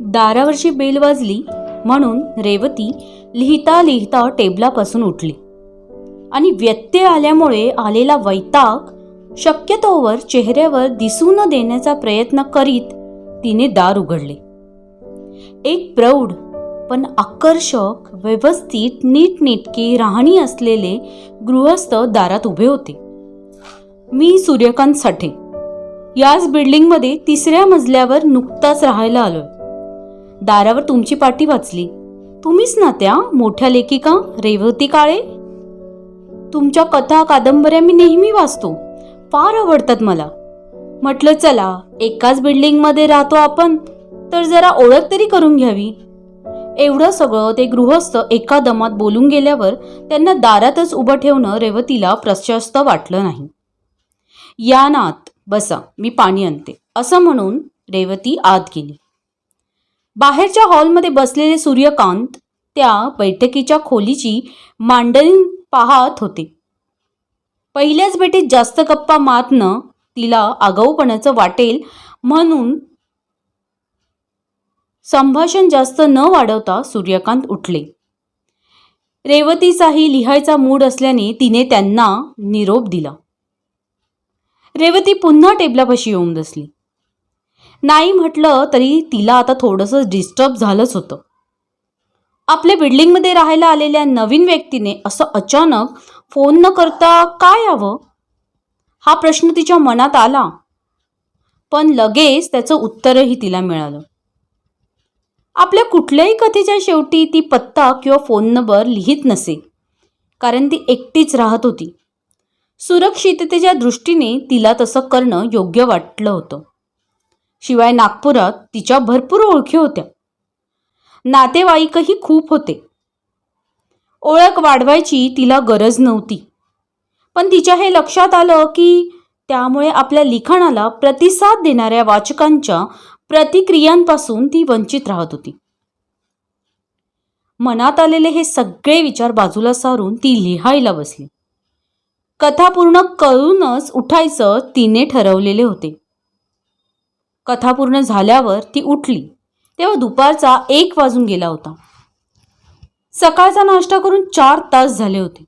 दारावरची bell वाजली म्हणून रेवती लिहिता लिहिता टेबलापासून उठली. आणि व्यत्यय आल्यामुळे आलेला वैताग शक्यतोवर चेहऱ्यावर दिसू न देण्याचा प्रयत्न करीत तिने दार उघडले. एक प्रौढ पण आकर्षक व्यवस्थित नीटनेटकी राहणी असलेले गृहस्थ दारात उभे होते. मी सूर्यकांत साठे याच बिल्डिंगमध्ये तिसऱ्या मजल्यावर नुकताच राहायला आलोय. दारावर तुमची पाटी वाचली. तुम्हीच ना त्या मोठ्या लेखिका रेवती काळे? तुमच्या कथा कादंबऱ्या मी नेहमी वाचतो. फार आवडतात मला. म्हटलं चला एकाच बिल्डिंगमध्ये राहतो आपण तर जरा ओळख तरी करून घ्यावी. एवढं सगळं ते गृहस्थ एका दमात बोलून गेल्यावर त्यांना दारातच उभं ठेवणं रेवतीला प्रशस्त वाटलं नाही. या नात बसा मी पाणी आणते. असं म्हणून रेवती आत गेली. बाहेरच्या हॉलमध्ये बसलेले सूर्यकांत त्या बैठकीच्या खोलीची मांडणी पाहत होते. पहिल्याच भेटीत जास्त गप्पा मातनं तिला आगाऊपणाचं वाटेल म्हणून संभाषण जास्त न वाढवता सूर्यकांत उठले. रेवतीचाही लिहायचा मूड असल्याने तिने त्यांना निरोप दिला. रेवती पुन्हा टेबलापाशी येऊन बसली. नाही म्हटलं तरी तिला आता थोडंसं डिस्टर्ब झालंच होतं. आपल्या बिल्डिंगमध्ये राहायला आलेल्या नवीन व्यक्तीने असं अचानक फोन न करता काय यावं? हा प्रश्न तिच्या मनात आला. पण लगेच त्याचं उत्तरही तिला मिळालं. आपल्या कुठल्याही कथेच्या शेवटी ती पत्ता किंवा फोन नंबर लिहित नसे कारण ती एकटीच राहत होती. सुरक्षिततेच्या दृष्टीने तिला तसं करणं योग्य वाटलं होतं. शिवाय नागपुरात तिच्या भरपूर ओळखी होत्या. नातेवाईकही खूप होते. ओळख वाढवायची तिला गरज नव्हती. पण तिच्या हे लक्षात आलं की त्यामुळे आपल्या लिखाणाला प्रतिसाद देणाऱ्या वाचकांच्या प्रतिक्रियांपासून ती वंचित राहत होती. मनात आलेले हे सगळे विचार बाजूला सारून ती लिहायला बसली. कथा पूर्ण करूनच उठायचं तिने ठरवलेले होते. कथा पूर्ण झाल्यावर ती उठली. तेव्हा दुपारचा एक वाजून गेला होता. सकाळचा नाश्ता करून चार तास झाले होते.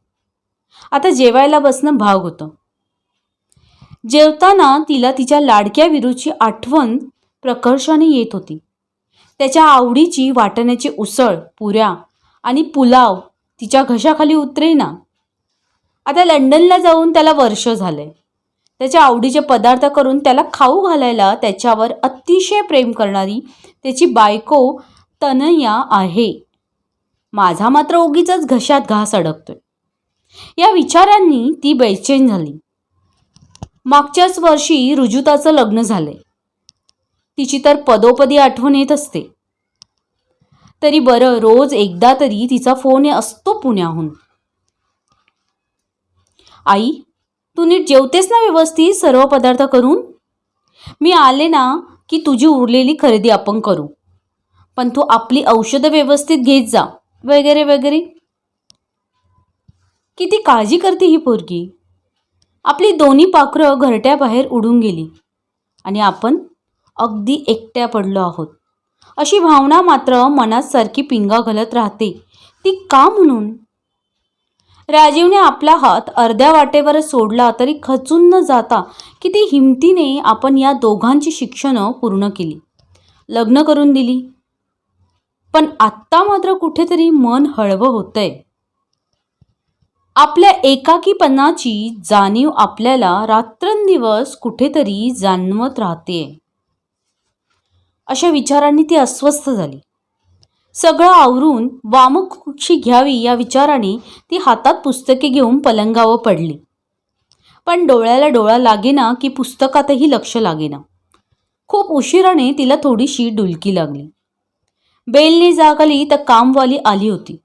आता जेवायला बसणं भाग होतं. जेवताना तिला तिच्या लाडक्या विरूची आठवण प्रकर्षाने येत होती. त्याच्या आवडीची वाटण्याची उसळ पुऱ्या आणि पुलाव तिच्या घशाखाली उतरेना आता लंडनला जाऊन त्याला वर्ष झाले त्याच्या आवडीचे पदार्थ करून त्याला खाऊ घालायला त्याच्यावर अतिशय प्रेम करणारी त्याची बायको तनया आहे. माझा मात्र उगीच घशात घास अडकतोय. या विचारांनी ती बेचैन झाली. मागच्याच वर्षी रुजुताचं लग्न झालंय. तिची तर पदोपदी आठवण येत असते. तरी बरं रोज एकदा तरी तिचा फोन असतो पुण्याहून. आई तू नीट जेवतेस ना व्यवस्थित सर्व पदार्थ करून? मी आले ना की तुझी उरलेली खरेदी आपण करू. पण तू आपली औषधं व्यवस्थित घेत जा वगैरे वगैरे. किती काळजी करते ही पोरगी. आपली दोन्ही पाखरं घरट्याबाहेर उडून गेली. आणि आपण अगदी एकट्या पडलो आहोत. अशी भावना मात्र मनात सारखी पिंगा घालत राहते. ती का म्हणून? राजीवने आपला हात अर्ध्या वाटेवर सोडला तरी खचून न जाता किती हिमतीने आपण या दोघांची शिक्षणं पूर्ण केली. लग्न करून दिली. पण आत्ता मात्र कुठेतरी मन हळवं होतंय. आपल्या एकाकीपणाची जाणीव आपल्याला रात्रंदिवस कुठेतरी जाणवत राहते अशा विचारांनी ती अस्वस्थ झाली. सगळं आवरून वामकुक्षी घ्यावी या विचाराने ती हातात पुस्तके घेऊन पलंगावर पडली. पण डोळ्याला डोळा लागेना की पुस्तकातही लक्ष लागेना. खूप उशिराने तिला थोडीशी डुलकी लागली. बेलने जाग आली तर कामवाली आली होती.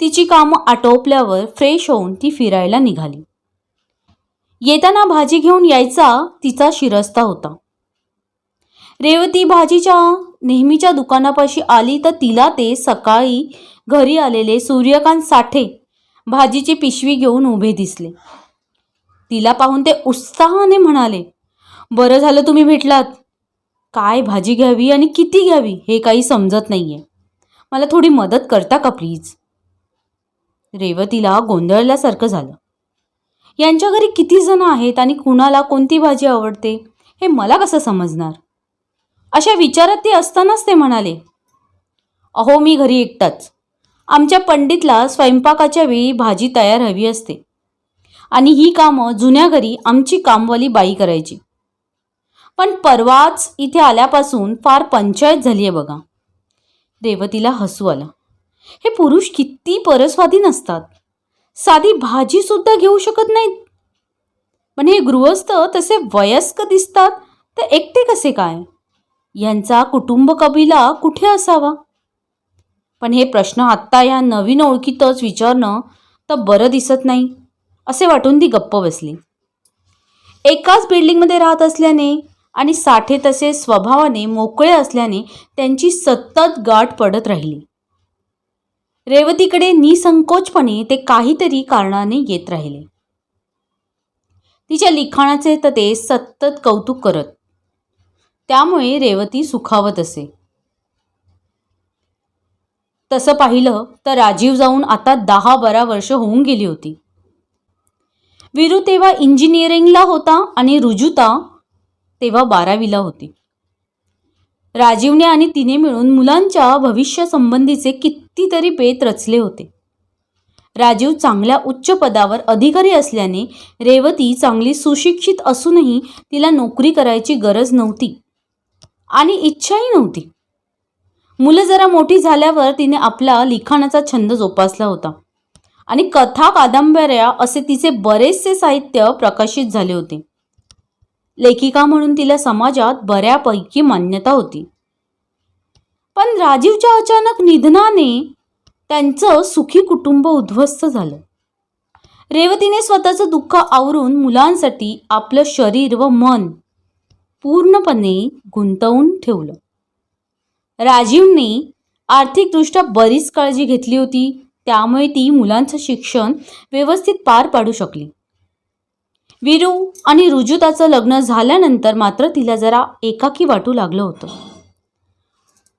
तिची कामं आटोपल्यावर फ्रेश होऊन ती फिरायला निघाली. येताना भाजी घेऊन यायचा तिचा शिरस्ता होता. रेवती भाजीच्या नेहमीच्या दुकानापाशी आली तर तिला ते सकाळी घरी आलेले सूर्यकांत साठे भाजीची पिशवी घेऊन उभे दिसले. तिला पाहून ते उत्साहाने म्हणाले बरं झालं तुम्ही भेटलात. काय भाजी घ्यावी आणि किती घ्यावी हे काही समजत नाही आहे मला थोडी मदत करता का प्लीज रेवतीला गोंधळल्यासारखं झालं. यांच्या घरी किती जण आहेत आणि कुणाला कोणती भाजी आवडते हे मला कसं समजणार? अशा विचारात ते असतानाच ते म्हणाले अहो मी घरी एकटाच. आमच्या पंडितला स्वयंपाकाच्या वेळी भाजी तयार हवी असते. आणि ही कामं जुन्या घरी आमची कामवाली बाई करायची. पण परवाच इथे आल्यापासून फार पंचायत झाली आहे बघा. रेवतीला हसू आला. हे पुरुष किती परस्वाधीन असतात साधी भाजीसुद्धा घेऊ शकत नाहीत. पण हे गृहस्थ तसे वयस्क दिसतात तर एकटे कसे काय? यांचा कुटुंब कबिला कुठे असावा? पण हे प्रश्न आत्ता या नवीन ओळखीतच विचारणं तर बरं दिसत नाही असे वाटून ती गप्प बसली. एकाच बिल्डिंगमध्ये राहत असल्याने आणि साठे तसे स्वभावाने मोकळे असल्याने त्यांची सतत गाठ पडत राहिली. रेवतीकडे निसंकोचपणे ते काहीतरी कारणाने येत राहिले. तिच्या लिखाणाचे तर ते सतत कौतुक करत त्यामुळे रेवती सुखावत असे. तसं पाहिलं तर राजीव जाऊन आता दहा बारा वर्ष होऊन गेली होती. विरू तेव्हा इंजिनिअरिंगला होता आणि रुजुता तेव्हा बारावीला होती. राजीवने आणि तिने मिळून मुलांच्या भविष्यासंबंधीचे कितीतरी पेत रचले होते. राजीव चांगल्या उच्च पदावर अधिकारी असल्याने रेवती चांगली सुशिक्षित असूनही तिला नोकरी करायची गरज नव्हती. आणि इच्छाही नव्हती. मुलं जरा मोठी झाल्यावर तिने आपला लिखाणाचा छंद जोपासला होता. आणि कथा कादंबऱ्या असे तिचे बरेचसे साहित्य प्रकाशित झाले होते. लेखिका म्हणून तिला समाजात बऱ्यापैकी मान्यता होती. पण राजीवच्या अचानक निधनाने त्यांचं सुखी कुटुंब उद्ध्वस्त झालं. रेवतीने स्वतःचं दुःख आवरून मुलांसाठी आपलं शरीर व मन पूर्णपणे गुंतवून ठेवलं. राजीवने आर्थिकदृष्ट्या बरीच काळजी घेतली होती त्यामुळे ती मुलांचं शिक्षण व्यवस्थित पार पाडू शकली. विरू आणि रुजुताचं लग्न झाल्यानंतर मात्र तिला जरा एकाकी वाटू लागलं होतं.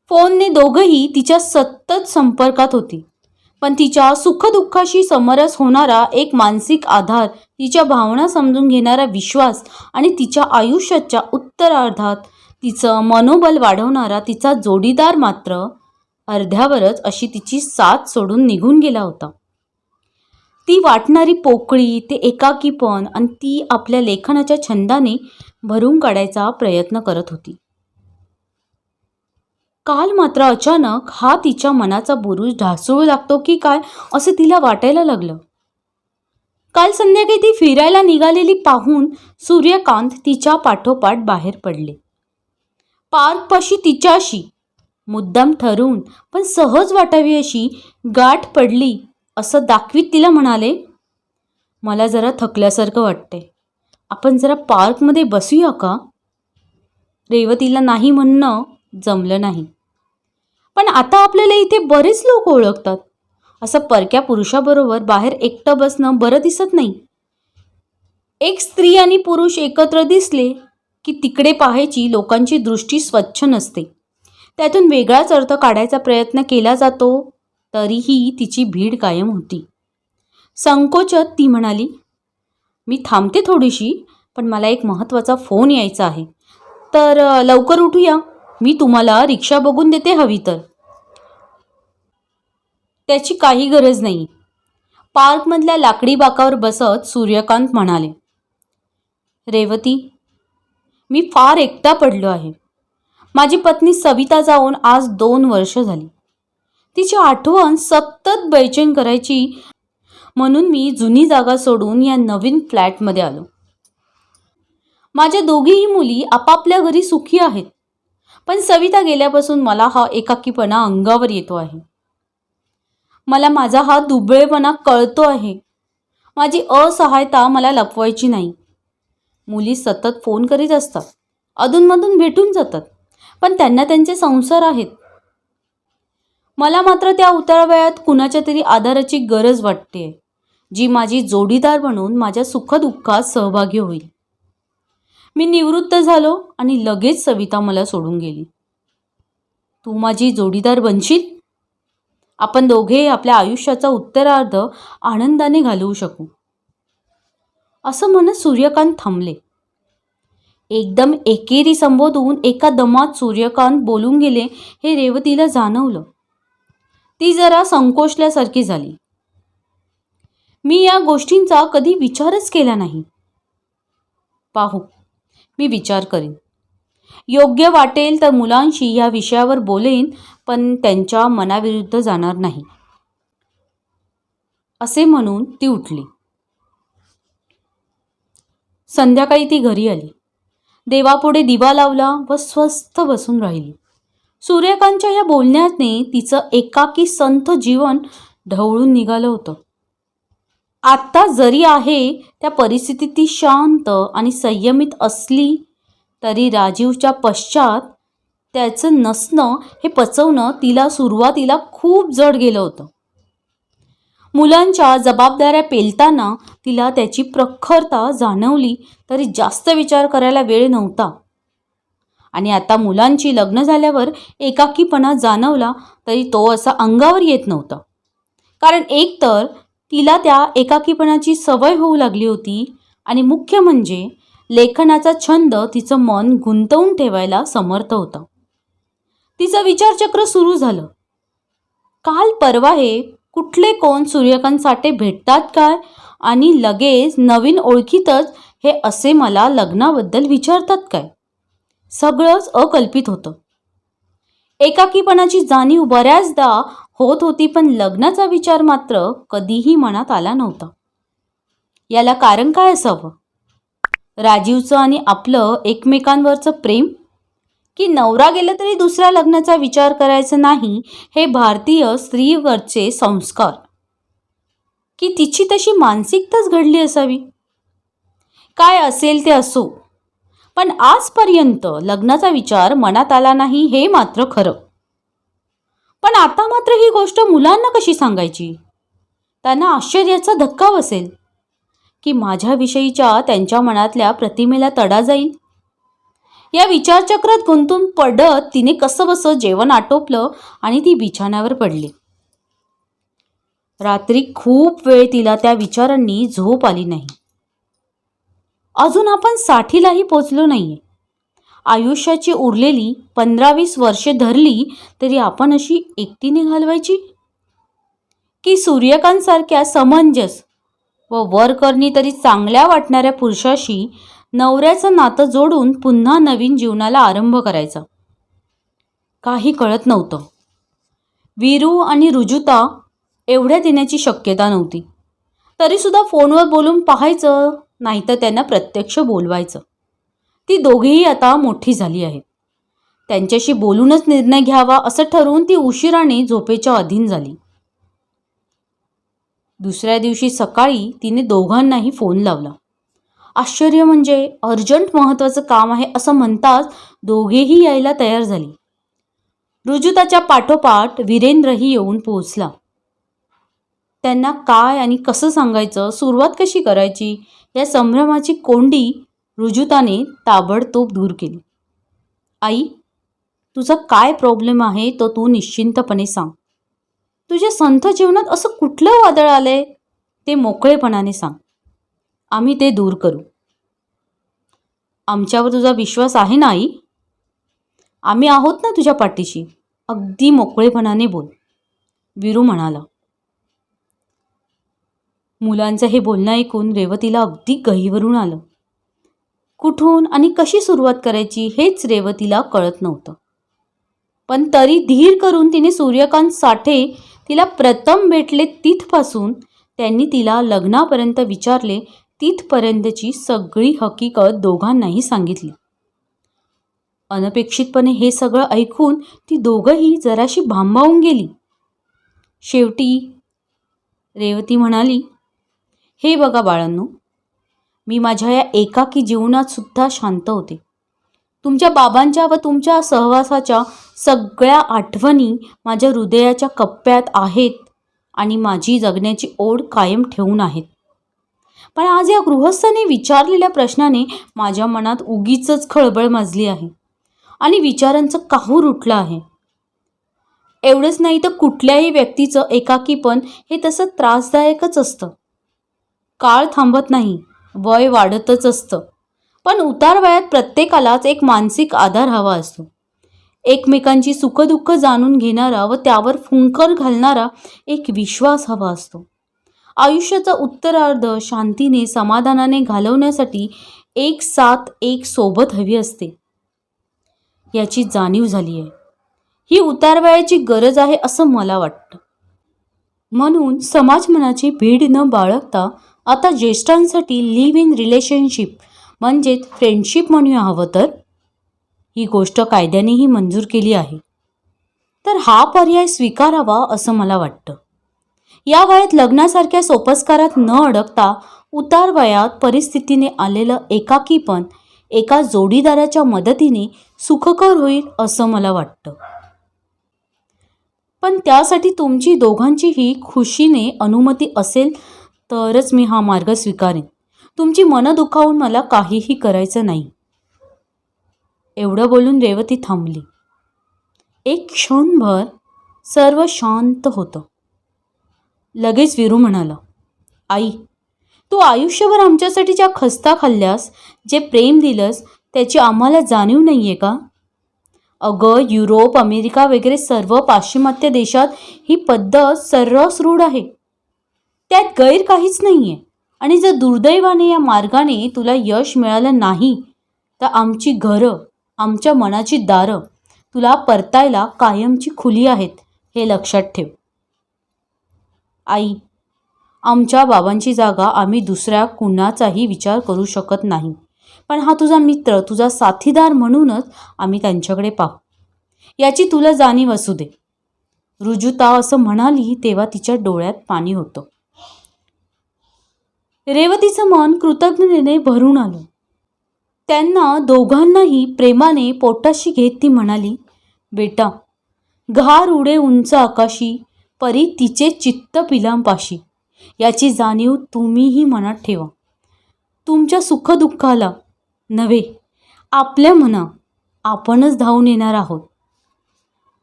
फोनने दोघंही तिच्या सतत संपर्कात होती. पण तिच्या सुखदुःखाशी समरस होणारा एक मानसिक आधार तिच्या भावना समजून घेणारा विश्वास आणि तिच्या आयुष्याच्या उत्तरार्धात तिचं मनोबल वाढवणारा तिचा जोडीदार मात्र अर्ध्यावरच अशी तिची साथ सोडून निघून गेला होता. ती वाटणारी पोकळी ते एकाकीपण आणि ती आपल्या लेखनाच्या छंदाने भरून काढायचा प्रयत्न करत होती. काल मात्र अचानक हा तिच्या मनाचा बुरुज ढासळू लागतो की काय असं तिला वाटायला लागलं. काल संध्याकाळी ती फिरायला निघालेली पाहून सूर्यकांत तिच्या पाठोपाठ बाहेर पडले. पार्कपाशी तिच्याशी मुद्दाम ठरवून पण सहज वाटावी अशी? गाठ पडली असं दाखवीत तिला म्हणाले. मला जरा थकल्यासारखं वाटते आपण जरा पार्कमध्ये बसूया का? रेवतीला नाही म्हणणं जमलं नाही. पण आता आपल्याला इथे बरेच लोक ओळखतात. असं परक्या पुरुषाबरोबर बाहेर एकटं बसणं बरं दिसत नाही. एक स्त्री आणि पुरुष एकत्र दिसले की तिकडे पाहायची लोकांची दृष्टी स्वच्छ नसते. त्यातून वेगळाच अर्थ काढायचा प्रयत्न केला जातो तरीही तिची भीड कायम होती. संकोचत ती म्हणाली मी थांबते थोडीशी पण मला एक महत्त्वाचा फोन यायचा आहे. तर लवकर उठूया. मी तुम्हाला रिक्षा बघून देते हवी तर. त्याची काही गरज नाही. पार्कमधल्या लाकडी बाकावर बसत सूर्यकांत म्हणाले रेवती मी फार एकटा पडलो आहे. माझी पत्नी सविता जाऊन आज दोन वर्ष झाली. तिची आठवण सतत बैचेन करायची म्हणून मी जुनी जागा सोडून या नवीन फ्लॅटमध्ये आलो. माझ्या दोघीही मुली आपापल्या घरी सुखी आहेत. पण सविता गेल्यापासून मला हा एकाकीपणा अंगावर येतो आहे. मला माझा हा दुबळेपणा कळतो आहे. माझी असहायता मला लपवायची नाही. मुली सतत फोन करीत असतात. अधूनमधून भेटून जातात. पण त्यांना त्यांचे संसार आहेत. मला मात्र त्या उतारवयात कुणाच्या तरी आधाराची गरज वाटते जी माझी जोडीदार म्हणून माझ्या सुखदुःखात सहभागी होईल. मी निवृत्त झालो आणि लगेच सविता मला सोडून गेली. तू माझी जोडीदार बनशील? आपण दोघे आपल्या आयुष्याचा उत्तरार्ध आनंदाने घालवू शकू. असं म्हणत सूर्यकांत थांबले. एकदम एकेरी संबोधून एका दमात सूर्यकांत बोलून गेले हे रेवतीला जाणवलं. ती जरा संकोचल्यासारखी झाली. मी या गोष्टींचा कधी विचारच केला नाही. पाहू मी विचार करेन. योग्य वाटेल तर मुलांशी या विषयावर बोलेन पण त्यांच्या मनाविरुद्ध जाणार नाही. असे म्हणून ती उठली. संध्याकाळी ती घरी आली. देवापुढे दिवा लावला व स्वस्थ बसून राहिली. सूर्यकांतच्या या बोलण्याने तिचं एकाकी संथ जीवन ढवळून निघालं होतं. आत्ता जरी आहे त्या परिस्थितीत ती शांत आणि संयमित असली तरी राजीवच्या पश्चात त्याचं नसणं हे पचवणं तिला सुरुवातीला खूप जड गेलं होतं. मुलांच्या जबाबदाऱ्या पेलताना तिला त्याची प्रखरता जाणवली तरी जास्त विचार करायला वेळ नव्हता. आणि आता मुलांची लग्न झाल्यावर एकाकीपणा जाणवला तरी तो असा अंगावर येत नव्हता. कारण एकतर तिला त्या एकाकीपणाची सवय होऊ लागली होती आणि मुख्य म्हणजे लेखनाचा छंद तिचं मन गुंतवून ठेवायला समर्थ होतं. तिचं विचारचक्र सुरू झालं. काल परवा हे कुठले कोण सूर्यकांत साठे भेटतात काय? आणि लगेच नवीन ओळखीतच हे असे मला लग्नाबद्दल विचारतात काय? सगळंच अकल्पित होतं. एकाकीपणाची जाणीव बऱ्याचदा होत होती पण लग्नाचा विचार मात्र कधीही मनात आला नव्हता. याला कारण काय असावं? राजीवचं आणि आपलं एकमेकांवरचं प्रेम? की नवरा गेला तरी दुसऱ्या लग्नाचा विचार करायचा नाही हे भारतीय स्त्रीवरचे संस्कार? की तिची तशी मानसिकताच घडली असावी? काय असेल ते असो. पण आजपर्यंत लग्नाचा विचार मनात आला नाही हे मात्र खरं. पण आता मात्र ही गोष्ट मुलांना कशी सांगायची? त्यांना आश्चर्याचा धक्का बसेल. की माझ्याविषयीच्या त्यांच्या मनातल्या प्रतिमेला तडा जाईल? या विचारचक्रात गुंतून पडत तिने कसं बसं जेवण आटोपलं आणि ती बिछाण्यावर पडली. रात्री खूप वेळ तिला त्या विचारांनी झोप आली नाही. अजून आपण साठीलाही पोचलो नाहीये. आयुष्याची उरलेली पंधरावीस वर्षे धरली तरी आपण अशी एकटीने घालवायची? की सूर्यकांतसारख्या समंजस व वरकरणी तरी चांगल्या वाटणाऱ्या पुरुषाशी नवऱ्याचं नातं जोडून पुन्हा नवीन जीवनाला आरंभ करायचा? काही कळत नव्हतं. वीरू आणि रुजुता एवढ्या देण्याची शक्यता नव्हती. तरीसुद्धा फोनवर बोलून पाहायचं नाहीतर त्यांना प्रत्यक्ष बोलवायचं. ती दोघेही आता मोठी झाली आहेत. त्यांच्याशी बोलूनच निर्णय घ्यावा असं ठरवून ती उशिराने झोपेच्या अधीन झाली. दुसऱ्या दिवशी सकाळी तिने दोघांनाही फोन लावला. आश्चर्य म्हणजे अर्जंट महत्त्वाचं काम आहे असं म्हणताच दोघेही यायला तयार झाली. रुजुताच्या पाठोपाठ वीरेंद्रही येऊन पोहोचला. त्यांना काय आणि कसं सांगायचं सुरुवात कशी करायची या संभ्रमाची कोंडी रुजुताने ताबडतोब दूर केली. आई तुझा काय प्रॉब्लेम आहे तो तू निश्चिंतपणे सांग. तुझ्या संथ जीवनात असं कुठलं वादळ आलंय ते मोकळेपणाने सांग. आम्ही ते दूर करू. आमच्यावर तुझा विश्वास आहे ना आई? आम्ही आहोत ना तुझ्या पाठीशी. अगदी मोकळेपणाने बोल. विरू म्हणाला. मुलांचं हे बोलणं ऐकून रेवतीला अगदी गहीवरून आलं. कुठून आणि कशी सुरुवात करायची हेच रेवतीला कळत नव्हतं. पण तरी धीर करून तिने सूर्यकांत साठे तिला प्रथम भेटले तिथपासून त्यांनी तिला लग्नापर्यंत विचारले तिथपर्यंतची सगळी हकीकत दोघांनाही सांगितली. अनपेक्षितपणे हे सगळं ऐकून ती दोघंही जराशी भांबावून गेली. शेवटी रेवती म्हणाली हे बघा बाळांनो मी माझ्या या एकाकी जीवनात सुद्धा शांत होते. तुमच्या बाबांच्या व तुमच्या सहवासाच्या सगळ्या आठवणी माझ्या हृदयाच्या कप्प्यात आहेत आणि माझी जगण्याची ओढ कायम ठेवून आहेत. पण आज या गृहस्थाने विचारलेल्या प्रश्नाने माझ्या मनात उगीच खळबळ माजली आहे आणि विचारांचं काहूर उठलं आहे. एवढंच नाही तर कुठल्याही व्यक्तीचं एकाकीपण हे तसं त्रासदायकच असतं. काळ थांबत नाही. वय वाढतच असतं. पण उतार वयात प्रत्येकालाच एक मानसिक आधार हवा असतो. एकमेकांची सुखदुःख जाणून घेणारा व त्यावर फुंकर घालणारा एक विश्वास हवा असतो. आयुष्याचा उत्तरार्ध शांतीने समाधानाने घालवण्यासाठी एक साथ एक सोबत हवी असते. याची जाणीव झाली आहे ही उतारवयाची गरज आहे असं मला वाटतं. म्हणून समाज मनाची भीड न बाळगता आता ज्येष्ठांसाठी लिव्ह इन रिलेशनशिप म्हणजेच फ्रेंडशिप म्हणूया हवं तर. ही गोष्ट कायद्यानेही मंजूर केली आहे. तर हा पर्याय स्वीकारावा असं मला वाटतं. या वयात लग्नासारख्या सोपस्कारात न अडकता उतार वयात परिस्थितीने आलेलं एकाकीपण एका जोडीदाराच्या मदतीने सुखकर होईल असं मला वाटतं. पण त्यासाठी तुमची दोघांचीही खुशीने अनुमती असेल तरच मी हा मार्ग स्वीकारेन. तुमची मनं दुखावून मला काहीही करायचं नाही. एवढं बोलून रेवती थांबली. एक क्षणभर सर्व शांत होतं. लगेच विरू म्हणाला आई तू आयुष्यभर आमच्यासाठी ज्या खस्ता खाल्ल्यास जे प्रेम दिलंस त्याची आम्हाला जाणीव नाही आहे का? अगं युरोप अमेरिका वगैरे सर्व पाश्चिमात्य देशात ही पद्धत सर्रास रूढ आहे. त्यात गैर काहीच नाही आहे आणि जर दुर्दैवाने या मार्गाने तुला यश मिळालं नाही तर आमची घरं आमच्या मनाची दारं तुला परतायला कायमची खुली आहेत हे लक्षात ठेव. आई आमच्या बाबांची जागा आम्ही दुसऱ्या कुणाचाही विचार करू शकत नाही. पण हा तुझा मित्र तुझा साथीदार म्हणूनच आम्ही त्यांच्याकडे पाहू. याची तुला जाणीव असू दे. रुजुता असं म्हणाली तेव्हा तिच्या डोळ्यात पाणी होतं. रेवतीचं मन कृतज्ञतेने भरून आलं. त्यांना दोघांनाही प्रेमाने पोटाशी घेत ती म्हणाली बेटा घार उडे उंच आकाशी परी तिचे चित्त पिलांपाशी. याची जाणीव तुम्हीही मनात ठेवा. तुमच्या सुखदुःखाला नव्हे आपल्या मना आपणच धावून येणार आहोत.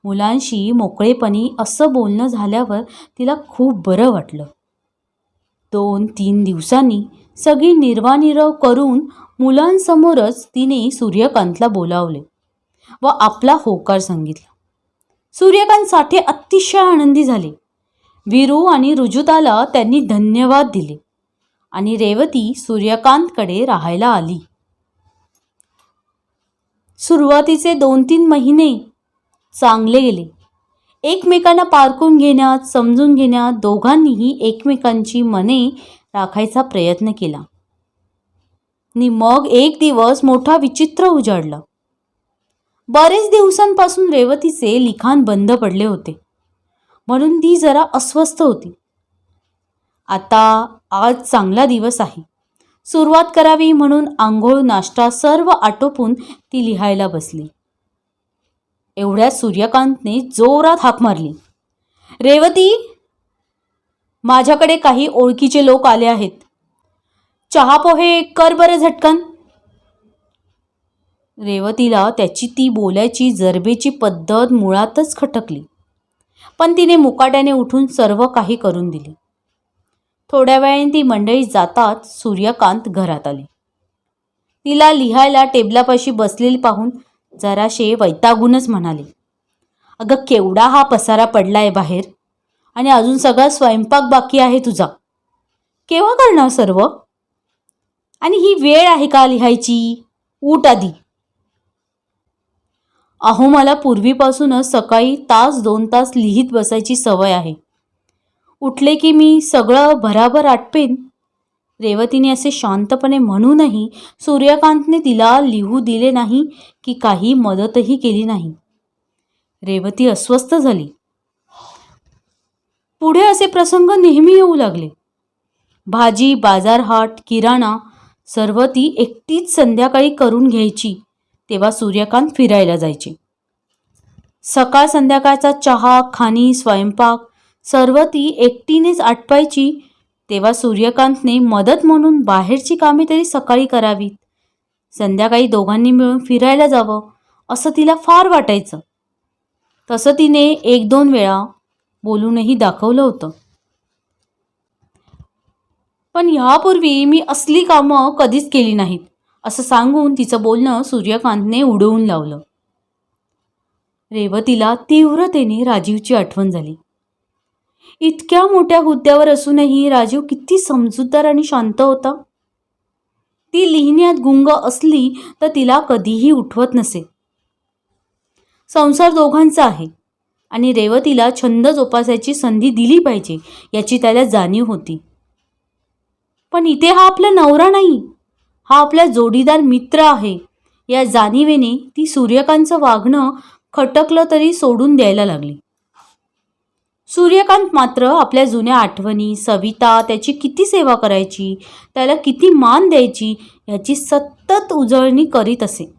मुलांशी मोकळेपणी असं बोलणं झाल्यावर तिला खूप बरं वाटलं. दोन तीन दिवसांनी सगळी निर्वानिरव करून मुलांसमोरच तिने सूर्यकांतला बोलावले व आपला होकार सांगितला. सूर्यकांत साठे अतिशय आनंदी झाले. वीरू आणि रुजुताला त्यांनी धन्यवाद दिले आणि रेवती सूर्यकांतकडे राहायला आली. सुरुवातीचे दोन तीन महिने चांगले गेले. एकमेकांना पारखून घेण्यात समजून घेण्यात दोघांनीही एकमेकांची मने राखायचा प्रयत्न केला. आणि मग एक दिवस मोठा विचित्र उजाडला. बरेच दिवसांपासून रेवतीचे लिखाण बंद पडले होते. म्हणून ती जरा अस्वस्थ होती. आता आज चांगला दिवस आहे. सुरुवात करावी म्हणून आंघोळ नाश्ता सर्व आटोपून ती लिहायला बसली. एवढ्या सूर्यकांतने जोरात हाक मारली. रेवती माझ्याकडे काही ओळखीचे लोक आले आहेत. चहा पोहे कर बरं झटकन. रेवतीला त्याची ती बोलायची जरबेची पद्धत मुळातच खटकली. पण तिने मुकाट्याने उठून सर्व काही करून दिले. थोड्या वेळाने ती मंडळी जातात सूर्यकांत घरात आले. तिला लिहायला टेबलापाशी बसलेली पाहून जराशे वैतागूनच म्हणाले अगं केवढा हा पसारा पडलाय बाहेर? आणि अजून सगळा स्वयंपाक बाकी आहे तुझा. केव्हा करणार सर्व? आणि ही वेळ आहे का लिहायची? ऊट आधी. अहो मला पूर्वीपासूनच सकाळी तास दोन तास लिहित बसायची सवय आहे. उठले की मी सगळं भराभर आटपेन रेवतीने असे शांतपणे म्हणूनही सूर्यकांतने तिला लिहू दिले नाही की काही मदतही केली नाही. रेवती अस्वस्थ झाली. पुढे असे प्रसंग नेहमी येऊ लागले. भाजी बाजारहाट किराणा सर्व ती एकटीच संध्याकाळी करून घ्यायची तेव्हा सूर्यकांत फिरायला जायचे. सकाळ संध्याकाळचा चहा खाणी स्वयंपाक सर्व ती एकटीनेच आटपायची तेव्हा सूर्यकांतने मदत म्हणून बाहेरची कामे तरी सकाळी करावीत. संध्याकाळी दोघांनी मिळून फिरायला जावं असं तिला फार वाटायचं. तसं तिने एक दोन वेळा बोलूनही दाखवलं होतं. पण ह्यापूर्वी मी असली कामं कधीच केली नाहीत असं सांगून तिचं बोलणं सूर्यकांतने उडवून लावलं. रेवतीला तीव्रतेने राजीवची आठवण झाली. इतक्या मोठ्या हुद्द्यावर असूनही राजीव किती समजूतदार आणि शांत होता. ती लिहिण्यात गुंग असली तर तिला कधीही उठवत नसे. संसार दोघांचा आहे आणि रेवतीला छंद जोपासायची संधी दिली पाहिजे याची त्याला जाणीव होती. पण इथे हा आपला नवरा नाही. हा आपला जोडीदार मित्र आहे. या जाणीवेने ती सूर्यकांतचं वागणं खटकलं तरी सोडून द्यायला लागली. सूर्यकांत मात्र आपल्या जुन्या आठवणी सविता त्याची किती सेवा करायची त्याला किती मान द्यायची याची सतत उजळणी करीत असे.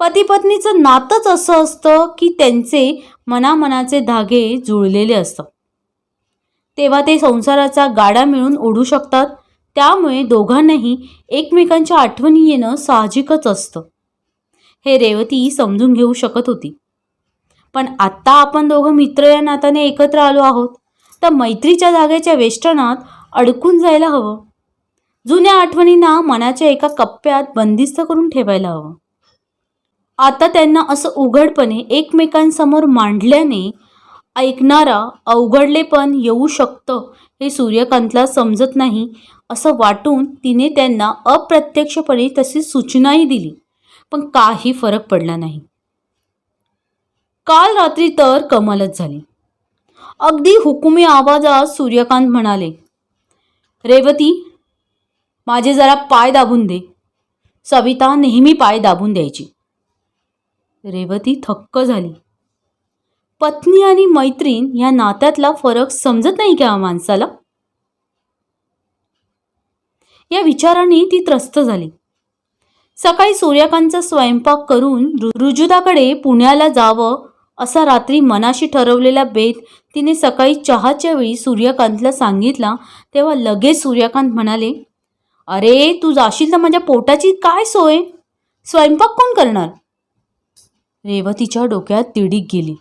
पतीपत्नीचं नातंच असं असतं की त्यांचे मनामनाचे धागे जुळलेले असतात तेव्हा ते संसाराचा गाडा मिळून ओढू शकतात त्यामुळे दोघांनाही एकमेकांच्या आठवणी येणं साहजिकच असतं. हे रेवती समजून घेऊ शकत होती. पण आत्ता आपण दोघं मित्र या नात्याने एकत्र आलो आहोत. तर मैत्रीच्या जागेच्या वेष्टनात अडकून जायला हवं. जुन्या आठवणींना मनाच्या एका कप्प्यात बंदिस्त करून ठेवायला हवं. आता त्यांना असं उघडपणे एकमेकांसमोर मांडल्याने ऐकणारा अवघडले पण येऊ शकतं हे सूर्यकांतला समजत नाही असं वाटून तिने त्यांना अप्रत्यक्षपणे तशी सूचनाही दिली. पण काही फरक पडला नाही. काल रात्री तर कमालच झाली. अगदी हुकुमी आवाजात सूर्यकांत म्हणाले रेवती माझे जरा पाय दाबून दे. सविता नेहमी पाय दाबून द्यायची. रेवती थक्क झाली. पत्नी आणि मैत्रीण या नात्यातला फरक समजत नाही का माणसाला? या विचाराने ती त्रस्त झाली. सकाळी सूर्यकांतचा स्वयंपाक करून रुजुदाकडे पुण्याला जावं असा रात्री मनाशी ठरवलेला बेत तिने सकाळी चहाच्या वेळी सूर्यकांतला सांगितला तेव्हा लगेच सूर्यकांत म्हणाले अरे तू जाशील तर माझ्या पोटाची काय सोय? स्वयंपाक कोण करणार? रेवतीच्या डोक्यात तिडीक गेली.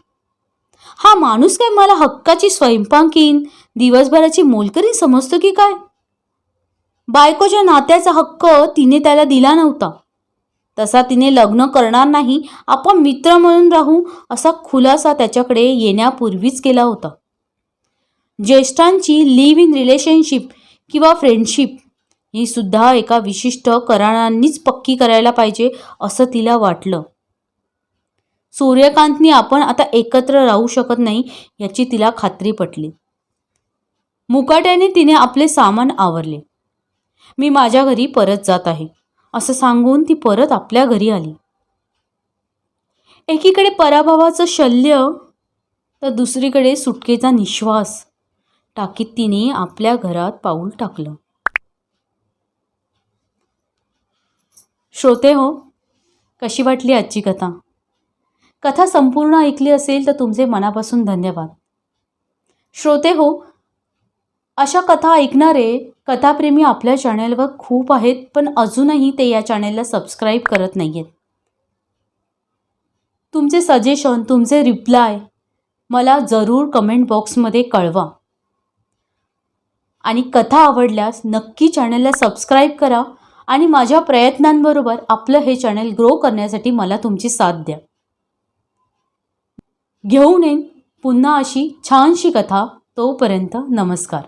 हा माणूस काय मला हक्काची स्वयंपाकीन दिवसभराची मोलकरी समजतो की काय? बायकोच्या नात्याचा हक्क तिने त्याला दिला नव्हता. तसा तिने लग्न करणार नाही आपण मित्र म्हणून राहू असा खुलासा त्याच्याकडे येण्यापूर्वीच केला होता. ज्येष्ठांची लिव्ह इन रिलेशनशिप किंवा फ्रेंडशिप ही सुद्धा एका विशिष्ट करारांनीच पक्की करायला पाहिजे असं तिला वाटलं. सूर्यकांतनी आपण आता एकत्र राहू शकत नाही याची तिला खात्री पटली. मुकाट्याने तिने आपले सामान आवरले. मी माझ्या घरी परत जात आहे. असं सांगून ती परत आपल्या घरी आली. एकीकडे पराभवाचं शल्य तर दुसरीकडे सुटकेचा निश्वास टाकीत तिने आपल्या घरात पाऊल टाकलं. श्रोते हो कशी वाटली आजची कथा? कथा संपूर्ण ऐकली असेल तर तुमचे मनापासून धन्यवाद. श्रोते हो अशा कथा ऐकणारे कथाप्रेमी आपल्या चॅनेलवर खूप आहेत पण अजूनही ते या चॅनेलला सबस्क्राईब करत नाही आहेत तुमचे सजेशन तुमचे रिप्लाय मला जरूर कमेंट बॉक्समध्ये कळवा. आणि कथा आवडल्यास नक्की चॅनलला सबस्क्राईब करा आणि माझ्या प्रयत्नांबरोबर आपलं हे चॅनल ग्रो करण्यासाठी मला तुमची साथ द्या. घेऊन येईन पुन्हा अशी छानशी कथा तोपर्यंत नमस्कार.